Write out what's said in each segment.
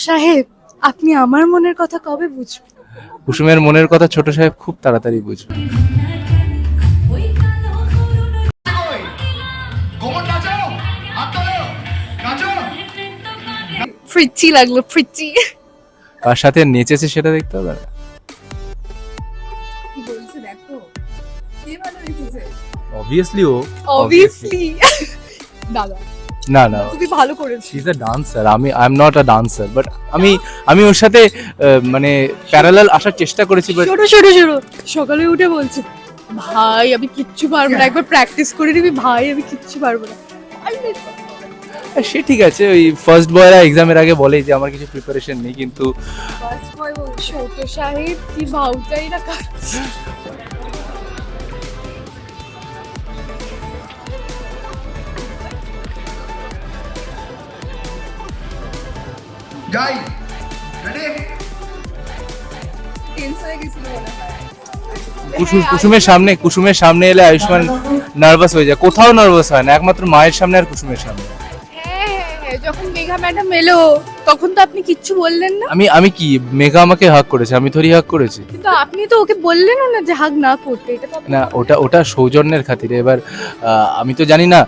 সাহেব আপনি আমার মনের কথা কবে বুঝবেন? কুসুমের মনের কথা ছোট সাহেব খুব তাড়াতাড়ি বুঝবে। লাগল ফ্রিচি কার সাথে নেচেছে সেটা দেখতে হবে। না কি বলছে দেখো কে ভালো লিখেছে অবভিয়াসলি ও। অবভিয়াসলি দাদা না না। তুমি ভালো করেছিস শি ইজ আ ডান্সার আমি I am not a dancer but আমি আমি ওর সাথে মানে প্যারালাল আসার চেষ্টা করেছি বাট ছোট ছোট ছোট সকালে উঠে বলছে ভাই আমি কিচ্ছু পারব না। একবার প্র্যাকটিস করে দিবি ভাই আমি কিচ্ছু পারব না। সে ঠিক আছে ওই ফার্স্ট বয়রা এক্সামের আগে বলে যে আমার কিছু প্রিপারেশন নেই কিন্তু ফার্স্ট বয় বল ছোট সাহেব কি ভাউটাই না খাচ্ছে যাই রেডি কুসুমের সামনে কুসুমের সামনে এলে আয়ুষ্মান নার্ভাস হয়ে যায়। কোথাও নার্ভাস হয় না একমাত্র মায়ের সামনে আর কুসুমের সামনে। হ্যাঁ হ্যাঁ হ্যাঁ যখন মেঘা ম্যাডাম এলো তখন তো আপনি কিচ্ছু বললেন না। আমি আমি কি মেঘা আমাকে হাক করেছে আমি থরি হাক করেছি। কিন্তু আপনি তো ওকে বললেনও না যে হাগ না করতে এটা না ওটা ওটা সৌজন্যের খাতিরে। এবার আমি তো জানি না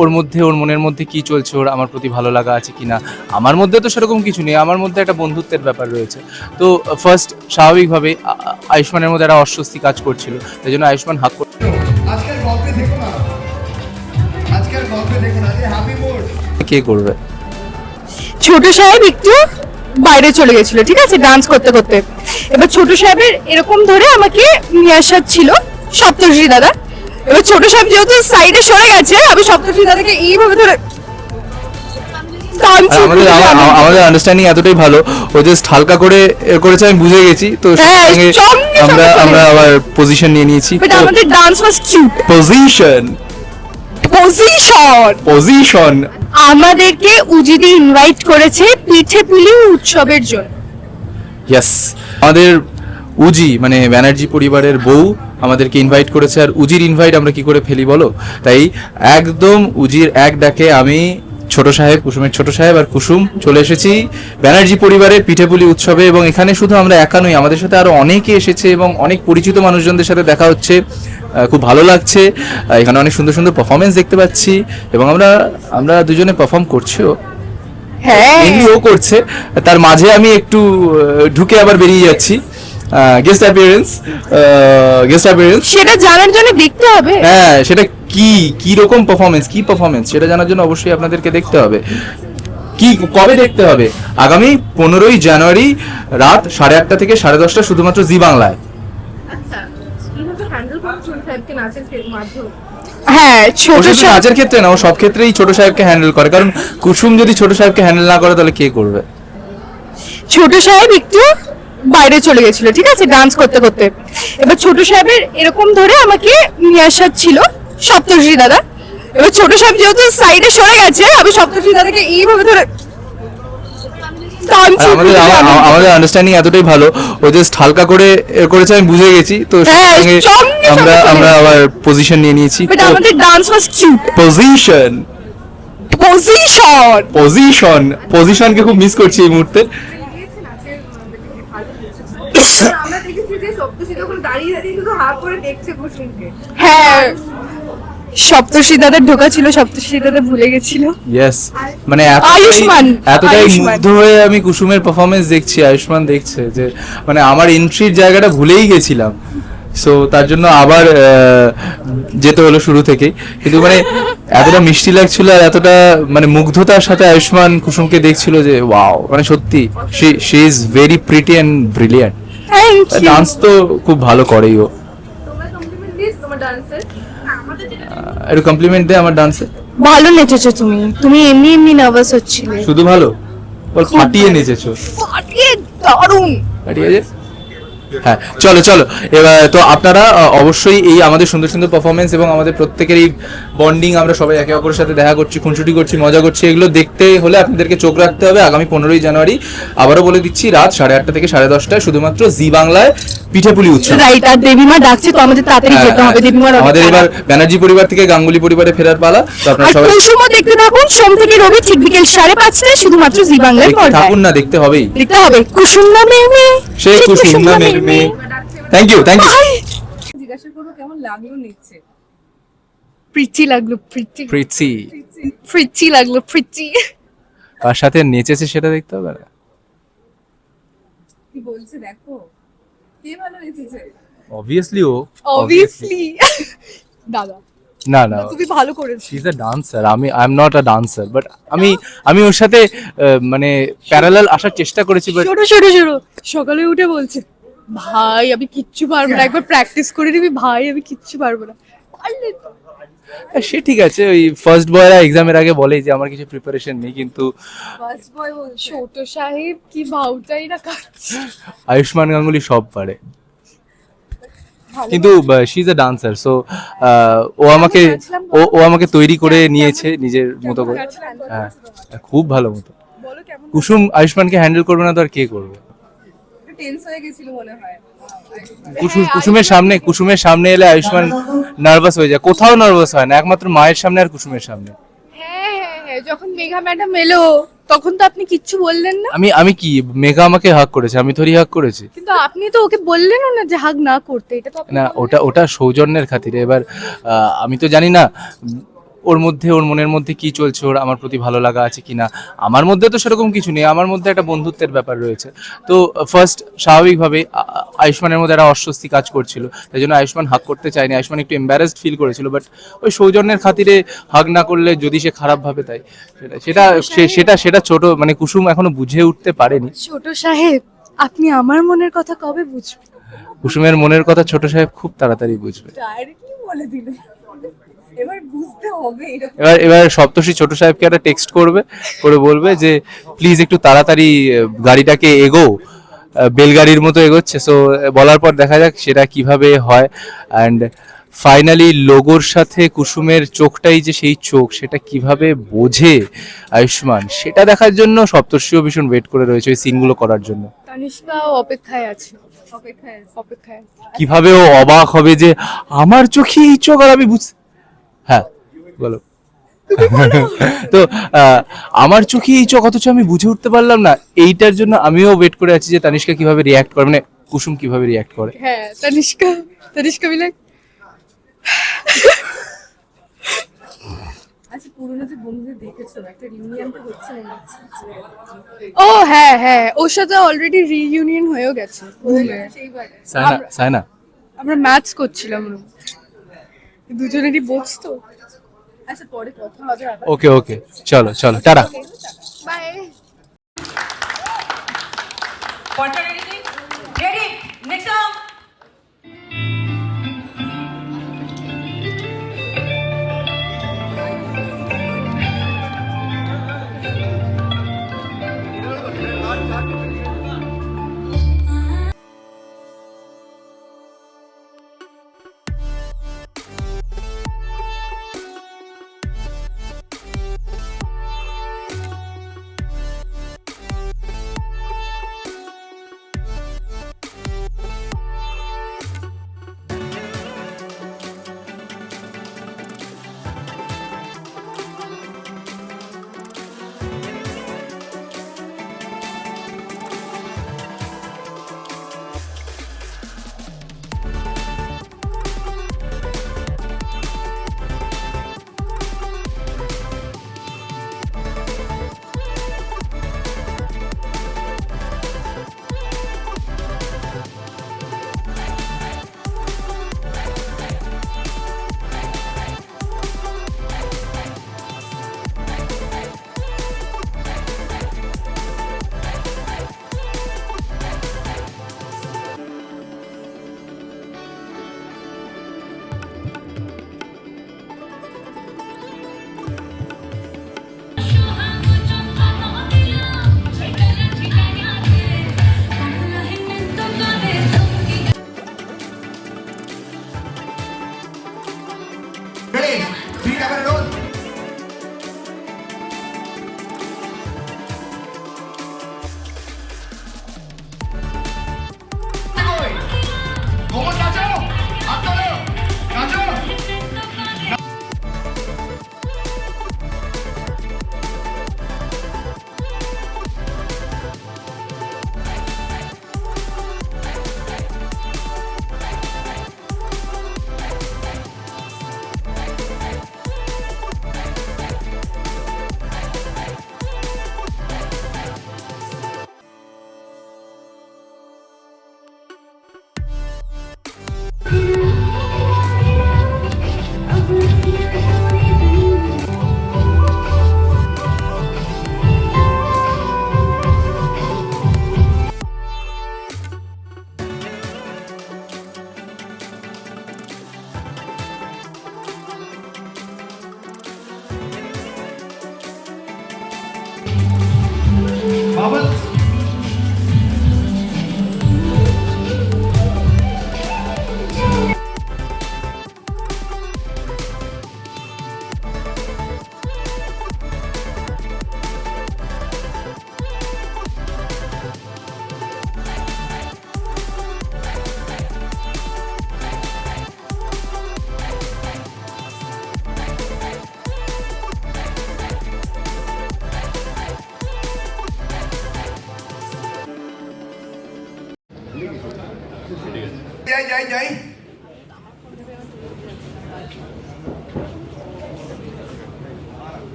ওর মধ্যে ওর মনের মধ্যে কি চলছে ওর আমার প্রতি ভালো লাগা আছে কিনা আমার মধ্যে তো সেরকম কিছু নেই আমার মধ্যে একটা বন্ধুত্বের ব্যাপার রয়েছে। তো ফার্স্ট স্বাভাবিকভাবে আয়ুষ্মানের মধ্যে একটা অস্বস্তি কাজ করছিল তাই জন্য আয়ুষ্মান হাক না। না কে করবে? ছোট সাহেব একটু বাইরে চলে গেছিল ঠিক আছে? ডান্স করতে করতে। এবার ছোট সাহেবের এরকম ধরে আমাকে নিয়ে আসার ছিল সপ্তর্ষি দাদা। এবার ছোট সাহেব যেহেতু সাইডে সরে গেছে আমি সপ্তর্ষি দাদাকে এইভাবে ধরে আমাদের আমা- আমা- আমাদের আন্ডারস্ট্যান্ডিং এতটাই ভালো ও জাস্ট হালকা করে করেছে আমি বুঝে গেছি তো হ্যাঁ, আমরা আমরা আবার পজিশন নিয়ে নিয়েছি বাট আমাদের dance was cute position position position আমাদেরকে উজিদি ইনভাইট করেছে পিঠে পুলি উৎসবের জন্য। ইয়েস আমাদের উজি মানে ব্যানার্জি পরিবারের বউ আমাদেরকে ইনভাইট করেছে। আর উজির ইনভাইট আমরা কি করে ফেলি বলো? তাই একদম উজির এক ডাকে আমি ছোট সাহেব কুসুমের ছোট সাহেব আর কুসুম চলে এসেছি ব্যানার্জি পরিবারের পিঠেপুলি উৎসবে এবং এখানে শুধু আমরা একা নই আমাদের সাথে আরও অনেকে এসেছে এবং অনেক পরিচিত মানুষজনদের সাথে দেখা হচ্ছে। খুব ভালো লাগছে। এখানে অনেক সুন্দর সুন্দর পারফরমেন্স দেখতে পাচ্ছি এবং আমরা আমরা দুজনে পারফর্ম করছিও। হ্যাঁ। ও করছে। তার মাঝে আমি একটু ঢুকে আবার বেরিয়ে যাচ্ছি। গেস্ট অ্যাপিয়ারেন্স গেস্ট অ্যাপিয়ারেন্স সেটা জানার জন্য দেখতে হবে। হ্যাঁ সেটা কি কি রকম পারফরমেন্স কি পারফরমেন্স সেটা জানার জন্য অবশ্যই আপনাদেরকে দেখতে হবে। কি কবে দেখতে হবে? আগামী পনেরোই জানুয়ারি রাত সাড়ে আটটা থেকে সাড়ে দশটা শুধুমাত্র জি বাংলায়। হ্যাঁ ছোট নাচের ক্ষেত্রে না ও সব ক্ষেত্রেই ছোট সাহেবকে হ্যান্ডেল করে। কারণ কুসুম যদি ছোট সাহেবকে হ্যান্ডেল না করে তাহলে কে করবে? ছোট সাহেব একটু বাইরে চলে গেছিল ঠিক আছে? ডান্স করতে করতে। এবার ছোট সাহেবের এরকম ধরে আমাকে নিয়ে আসার ছিল সপ্তর্ষি দাদা। এবার ছোট সাহেব যেহেতু সাইডে সরে গেছে আমি সপ্তর্ষি দাদাকে এইভাবে ধরে আমাদের আমা- আমা- আমাদের আন্ডারস্ট্যান্ডিং এতটাই ভালো ও জাস্ট হালকা করে করেছে আমি বুঝে গেছি তো হ্যাঁ, আমরা আমরা আবার পজিশন নিয়ে নিয়েছি আমাদের dance was cute position position position পজিশনকে খুব মিস করছি এই মুহূর্তে। আমরা দেখেছি যে সপ্তশী তখন দাঁড়িয়ে দাঁড়িয়ে শুধু হা করে দেখছে কুসুমকে হ্যাঁ সপ্তর্ষি দাদার ঢোকা ছিল সপ্তর্ষি দাদা ভুলে গেছিল। ইয়েস মানে আয়ুষ্মান, এতটাই। মুগ্ধ হয়ে আমি কুসুমের পারফরমেন্স দেখছি আয়ুষ্মান দেখছে যে মানে আমার এন্ট্রির জায়গাটা ভুলেই গেছিলাম। সো তার জন্য আবার যেতে হলো শুরু থেকেই। কিন্তু মানে এতটা মিষ্টি লাগছিল আর এতটা মানে মুগ্ধতার সাথে আয়ুষ্মান কুসুমকে দেখছিল যে ওয়াও মানে সত্যি she she is very pretty and brilliant dance তো খুব ভালো করেই ও। একটু কমপ্লিমেন্ট দে আমার ডান্সে ভালো নেচেছো তুমি। তুমি এমনি এমনি নার্ভাস হচ্ছিলে। শুধু ভালো? বল ফাটিয়ে নেচেছো। ফাটিয়ে দারুণ। ঠিক আছে হ্যাঁ চলো চলো। এবার তো আপনারা অবশ্যই এই আমাদের সুন্দর সুন্দর পারফরমেন্স এবং আমাদের প্রত্যেকের এই বন্ডিং আমরা সবাই একে অপরের সাথে দেখা করছি খুনসুটি করছি মজা করছি এগুলো দেখতে হলে আপনাদেরকে চোখ রাখতে হবে আগামী পনেরোই জানুয়ারি। আবারও বলে দিচ্ছি রাত সাড়ে আটটা থেকে সাড়ে দশটায় শুধুমাত্র জি বাংলায় পিঠেপুলি উৎসব। রাইট আর দেবীমা ডাকছে তো আমাদের তাড়াতাড়ি হ্যাঁ, যেতে হবে দেবীমার আমাদের এবার ব্যানার্জি পরিবার থেকে গাঙ্গুলি পরিবারে ফেরার পালা তো আপনারা সবাই কুসুমও দেখতে থাকুন সোম থেকে রবি ঠিক বিকেল সাড়ে পাঁচটায় শুধুমাত্র জি বাংলায় পর্দায়। থাকুন না দেখতে হবেই। দেখতে হবে কুসুম নামে। মেয়ে সে কুসুম নামের মেয়ে থ্যাংক ইউ থ্যাংক ইউ জিজ্ঞাসা করব কেমন লাগল নিচ্ছে? প্রীতি লাগল প্রীতি। প্রীতি। প্রীতি লাগল প্রীতি। কার সাথে নেচেছে সেটা দেখতে হবে? না কি বলছে দেখো? কে ভালো নেচেছে? অবভিয়াসলি ও। অবভিয়াসলি দাদা। না না। তুমি ভালো করেছ। শি ইজ আ ডান্সার আমি I am not a dancer but আমি আমি ওর সাথে মানে প্যারালাল আসার চেষ্টা করেছি বাট ছোট ছোট ছোট সকালে উঠে বলছে ভাই আমি কিচ্ছু পারব না। একবার প্র্যাকটিস করে দিবি ভাই আমি কিচ্ছু পারব না। পারলে সে ঠিক আছে ওই ফার্স্ট বয়রা এক্সামের আগে বলে যে আমার কিছু প্রিপারেশন নেই কিন্তু ফার্স্ট বয় ছোট সাহেব কি ভাউটাই না খাচ্ছে আয়ুষ্মান গাঙ্গুলি সব পারে। কিন্তু she is a dancer so ও আমাকে ও ও আমাকে তৈরি করে নিয়েছে নিজের মতো করে। হ্যাঁ খুব ভালো মতো। কুসুম আয়ুষ্মানকে হ্যান্ডেল করবে না তো আর কে করবে? টেন্স হয়ে গেছিল মনে হয়। কুসুম কুসুমের সামনে কুসুমের সামনে এলে আয়ুষ্মান নার্ভাস হয়ে যায়। কোথাও নার্ভাস হয় না একমাত্র মায়ের সামনে আর কুসুমের সামনে। হ্যাঁ হ্যাঁ হ্যাঁ যখন মেঘা ম্যাডাম এলো তখন তো আপনি কিচ্ছু বললেন না। আমি আমি কি মেঘা আমাকে হাক করেছে আমি থরি হাক করেছি। কিন্তু আপনি তো ওকে বললেনও না যে হাগ না করতে এটা তো না ওটা ওটা সৌজন্যের খাতিরে। এবার আমি তো জানি না ওর মধ্যে ওর মনের মধ্যে কি চলছে ওর আমার প্রতি ভালো লাগা আছে কিনা? আমার মধ্যে তো সেরকম কিছু নেই আমার মধ্যে একটা বন্ধুত্বের ব্যাপার রয়েছে। তো ফার্স্ট স্বাভাবিকভাবে আয়ুষ্মানের মধ্যে একটা অস্বস্তি কাজ করছিল। তাই জন্য আয়ুষ্মান হাক করতে চায়নি। আয়ুষ্মান একটু এম্বারেসড ফিল করেছিল বাট ওই সৌজন্যের খাতিরে হাক না করলে যদি সে খারাপ ভাবে তাই। সেটা সেটা সেটা সেটা ছোট মানে কুসুম এখনও বুঝে উঠতে পারেনি। ছোট সাহেব আপনি আমার মনের কথা কবে বুঝবেন? কুসুমের মনের কথা ছোট সাহেব খুব তাড়াতাড়ি বুঝবে। ডাইরেক্টলি বলে দিলে এবার বুঝতে হবে এবার এবার সপ্তর্ষি ছোট সাহেবকে একটা টেক্সট করবে করে বলবে যে প্লিজ একটু তাড়াতাড়ি গাড়িটাকে এগো। বেলগাড়ির মতো এগোচ্ছে। সো বলার পর দেখা যাক সেটা কীভাবে হয়। অ্যান্ড ফাইনালি লোগোর সাথে কুসুমের চোখটাই যে সেই চোখ সেটা কীভাবে বোঝে আয়ুষ্মান সেটা দেখার জন্য সপ্তর্ষিও ভীষণ ওয়েট করে রয়েছে ওই সিনগুলো করার জন্য। তানিষ্কাও অপেক্ষায় আছে। অপেক্ষায় আছে। অপেক্ষায়। কীভাবে ও অবাক হবে যে আমার চোখে এই চোখ আর আমি বুঝ হ্যাঁ বলো। তো আমার চোখে এই চোখ অথচ আমি বুঝে উঠতে পারলাম না। এইটার জন্য আমিও ওয়েট করে আছি যে তানিষ্কা কীভাবে রিয়াক্ট করে মানে কুসুম কীভাবে রিয়াক্ট করে। হ্যাঁ তানিষ্কা তানিষ্কা বিলে আচ্ছা মনে হচ্ছে ও হ্যাঁ হ্যাঁ ওর সাথে অলরেডি রিইউনিয়ন হয়েও গেছে। রুমে সায়না সায়না। আমরা ম্যাচ করছিলাম। দুজনেরই বোঝ তো আচ্ছা পরে কথা হবে ওকে ওকে চলো চলো tata bye Pointer ready? Ready? Next song.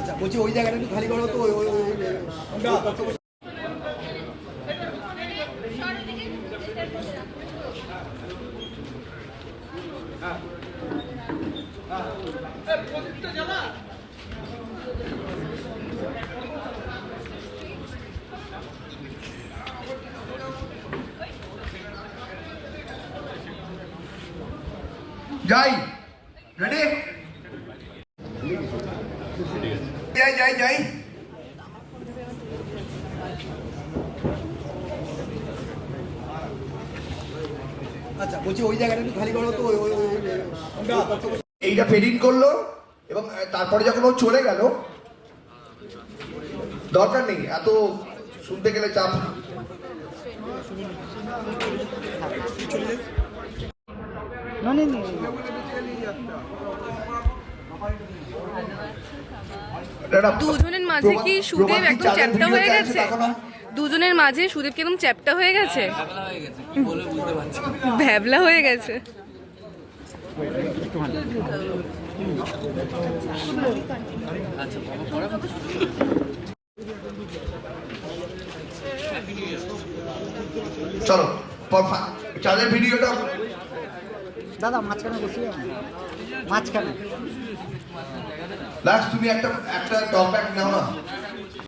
আচ্ছা বলছি ওই জায়গাটা একটু খালি করো তো ওই ওই- ওই- যাই যাই যাই। আচ্ছা বলছি ওই জায়গাটা একটু খালি করো তো এইটা ফেডিং করল এবং তারপরে যখন ও চলে গেল দরকার নেই এত শুনতে গেলে চাপ। একটা দুজনের মাঝে কি সুদেব একদম চ্যাপ্টা হয়ে গেছে দুজনের মাঝে সুদেব কি একদম চ্যাপ্টা হয়ে গেছে? ভ্যাবলা হয়ে গেছে চলো চাঁদের ভিডিওটা দাদা মাঝখানে বসি মাঝখানে। লাস্ট তুমি একটা একটা টপ ব্যাগ নাও না?